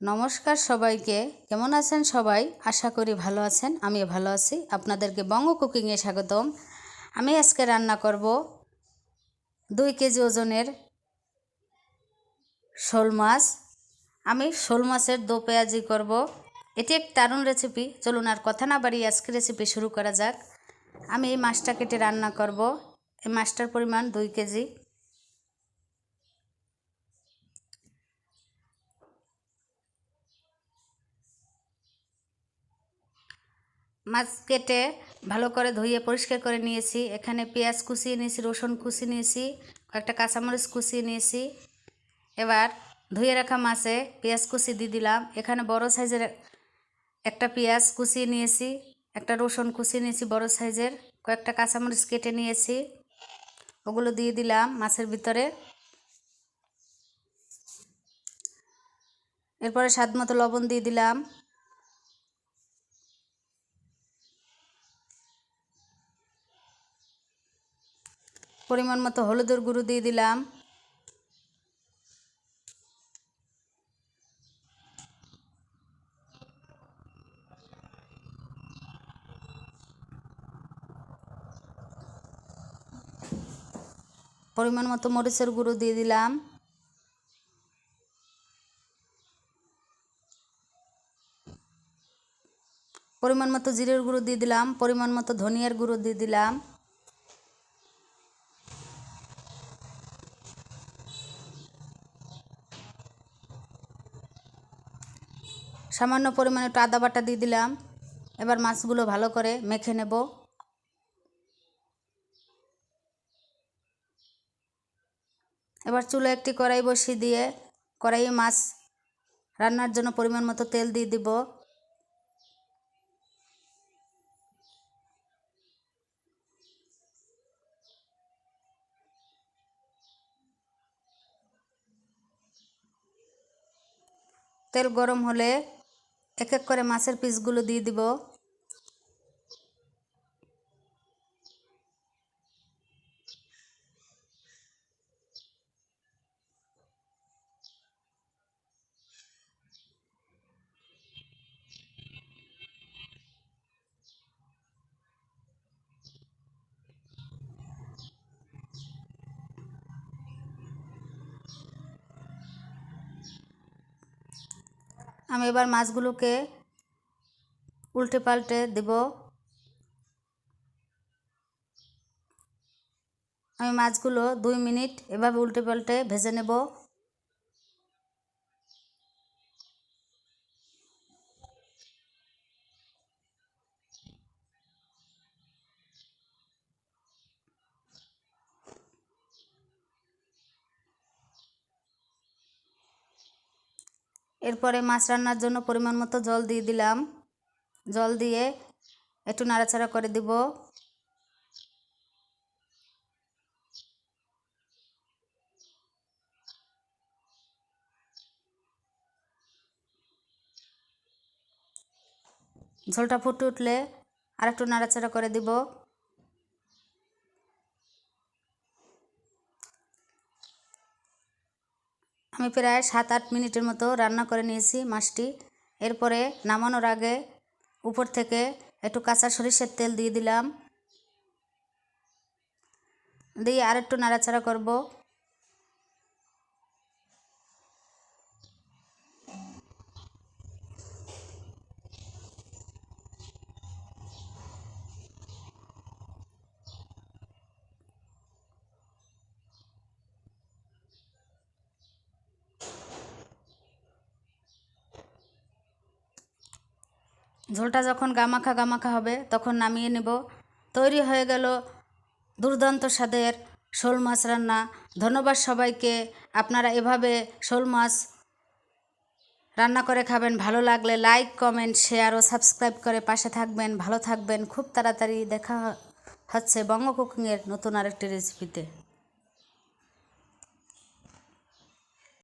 নমস্কার সবাইকে। কেমন আছেন সবাই? আশা করি ভালো আছেন। আমিও ভালো আছি। আপনাদেরকে বঙ্গ কুকিংয়ে স্বাগতম। আমি আজকে রান্না করব দুই কেজি ওজনের শোল মাছ। আমি শোল মাছের দো পেঁয়াজি করব। এটি এক দারুণ রেসিপি চলুন আর কথা না বাড়িয়ে আজকে রেসিপি শুরু করা যাক। আমি এই মাছটা কেটে রান্না করব। এই মাছটার পরিমাণ দুই কেজি। মাছ কেটে ভালো করে ধুয়ে পরিষ্কার করে নিয়েছি। এখানে পেঁয়াজ কুচিয়ে নিয়েছি, রসুন কুচিয়ে নিয়েছি, কয়েকটা কাঁচামরিচ কুচিয়ে নিয়েছি। এবার ধুয়ে রাখা মাছে পেঁয়াজ কুচি দিয়ে দিলাম। এখানে বড় সাইজের একটা পেঁয়াজ কুচিয়ে নিয়েছি, একটা রসুন কুচিয়ে নিয়েছি বড় সাইজের, কয়েকটা কাঁচামরিচ কেটে নিয়েছি। ওগুলো দিয়ে দিলাম মাছের ভিতরে। এরপরে স্বাদ মতো লবণ দিয়ে দিলাম। পরিমাণ মতো হলুদের গুঁড়ো দিয়ে দিলাম। পরিমাণ মতো মরিচের গুঁড়ো দিয়ে দিলাম। পরিমাণ মতো জিরের গুঁড়ো দিয়ে দিলাম। পরিমাণ মতো ধনিয়ার গুঁড়ো দিয়ে দিলাম। সামান্য পরিমাণে একটু আদা বাটা দিয়ে দিলাম। এবার মাছগুলো ভালো করে মেখে নেব। এবার চুলো একটি কড়াই বসিয়ে দিয়ে কড়াইয়ে মাছ রান্নার জন্য পরিমাণ মতো তেল দিয়ে দিব। তেল গরম হলে এক এক করে মাছের পিসগুলো দিয়ে দিব। আমি এবার মাছগুলোকে উল্টে পাল্টে দেব। আমি মাছগুলো দুই মিনিট এভাবে উল্টে পাল্টে ভেজে নেব। এরপরে মাছ রান্নার জন্য পরিমাণ মতো জল দিয়ে দিলাম। জল দিয়ে একটু নাড়াচাড়া করে দিব। ঝোলটা ফুটে উঠলে আর একটু নাড়াচাড়া করে দিব। আমি প্রায় সাত আট মিনিটের মতো রান্না করে নিয়েছি মাছটি। এরপরে নামানোর আগে উপর থেকে একটু কাঁচা সরিষের তেল দিয়ে দিলাম। দিয়ে আর একটু নাড়াচাড়া করব। ঝোলটা যখন গামাখা গামাখা হবে, তখন নামিয়ে নেব। তৈরি হয়ে গেল দুর্দান্ত স্বাদের শোল মাছ রান্না। ধন্যবাদ সবাইকে। আপনারা এভাবে শোল মাছ রান্না করে খাবেন, ভালো লাগলে লাইক, কমেন্ট, শেয়ার ও সাবস্ক্রাইব করে পাশে থাকবেন। ভালো থাকবেন। খুব তাড়াতাড়ি দেখা হচ্ছে বঙ্গ কুকিংয়ের নতুন আরেকটি রেসিপিতে।